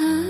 time.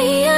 yeah.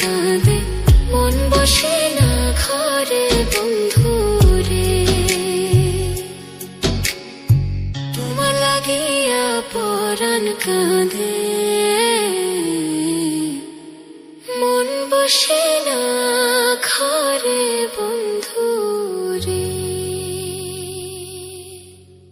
কাঁদে মন বসে না ঘরে বন্ধু কাঁদে মন বসে